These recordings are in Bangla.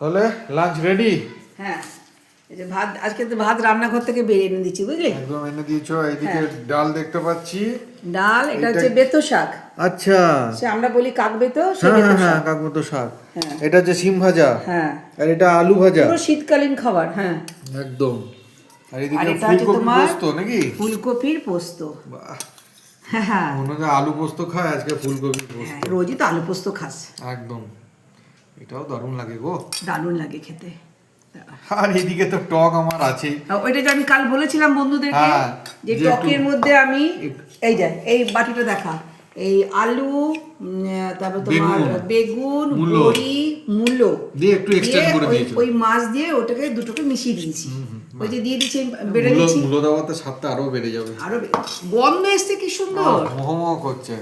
হলে লাঞ্চ রেডি হ্যাঁ এই যে ভাত আজকে তো ভাত রান্নাঘর থেকে বেরিয়ে এনে দিচ্ছি বুঝলি? একদম এনে দিয়েছ এইদিকে ডাল দেখতে পাচ্ছি। ডাল এটা হচ্ছে বেতো শাক। আচ্ছা। সে আমরা বলি কাক বেতো সে হ্যাঁ বেতো হ্যাঁ হ্যাঁ শাক। কাকমতো শাক। হ্যাঁ। এটা হচ্ছে সিম ভাজা। হ্যাঁ। আর এটা আলু ভাজা। পুরো শীতকালীন খাবার হ্যাঁ। একদম। আর এদিকে এটা ফুলকপি পোস্ত নাকি? ফুলকপির পোস্ত। বাহ, হ্যাঁ হ্যাঁ। মনে হয় আলু পোস্ত খায় আজকে ফুলকপি পোস্ত। হ্যাঁ, রোজই তো আলু পোস্ত খাস। একদম। এটাও দারুণ লাগে গো। দারুণ লাগে খেতে। আর এদিকে তো টক আমার আছে। ওইটা যে আমি কাল বলেছিলাম বন্ধুদেরকে হ্যাঁ, যে টকের মধ্যে আমি এই যে এই বাটিটা দেখা। এই আলু তারপর তোমার বেগুন, বড়ি মূলো। দিয়ে একটু extend করে দিয়েছ। ওই মাছ দিয়ে ওটাকে দুটোকে মিশিয়ে দিয়েছি। ওই যে দিয়ে দিয়েছি বেড়ে দিয়েছি মূলো দেওয়াতে স্বাদটা আরও বেড়ে যাবে। আরও গন্ধ এসছে কি সুন্দর। মোহমোহ করছে।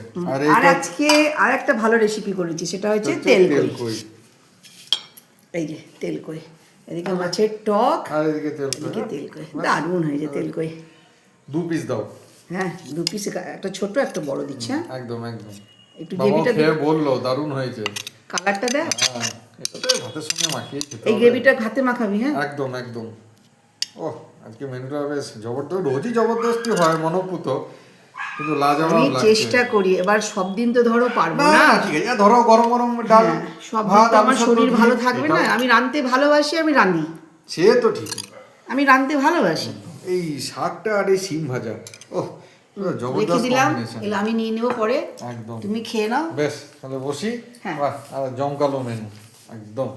আর আজকে আর একটা ভালো রেসিপি করেছি সেটা হচ্ছে তেল কই। এই যে তেল কই এদিকে মাছের টক আর এদিকে তেল এদিকে তেল কই দারুণ হয়েছে তেল কই। দু পিস দাও। হ্যাঁ দু পিস একটা ছোট একটা বড় দিচ্ছে হ্যাঁ? একদম একদম। একটু গ্রেভিটা খেয়ে বলল দারুণ হয়েছে। কালারটা দেখ হ্যাঁ ভাতের সঙ্গে মাখিয়ে এই গ্রেভিটা ভাতে মাখাবি হ্যাঁ? একদম একদম। ও আজকে মেনুটা বেশ জবরদস্ত রোজই জবরদস্তি হয় মনোপুত। কিন্তু লাজবাব আমি লাগছে। চেষ্টা করি এবার সব দিন তো ধরো পারব না না। ঠিক আছে। ধরো গরম গরম ডাল হ্যাঁ, সব দিন ভাত তো আমার শরীর ভালো থাকবে না আমি রাঁধতে ভালোবাসি আমি রাঁধি। সে তো ঠিক। আমি রাঁধতে ভালোবাসি। এই শাকটা আর এই শিম ভাজা ও রেখে জবরদস্ত দিলাম কম্বিনেশন এগুলো আমি নিয়ে নেব পরে। একদম। তুমি খেয়ে নাও। বেশ তাহলে বসি। হ্যাঁ। বাহ আর জমকালো মেনু একদম।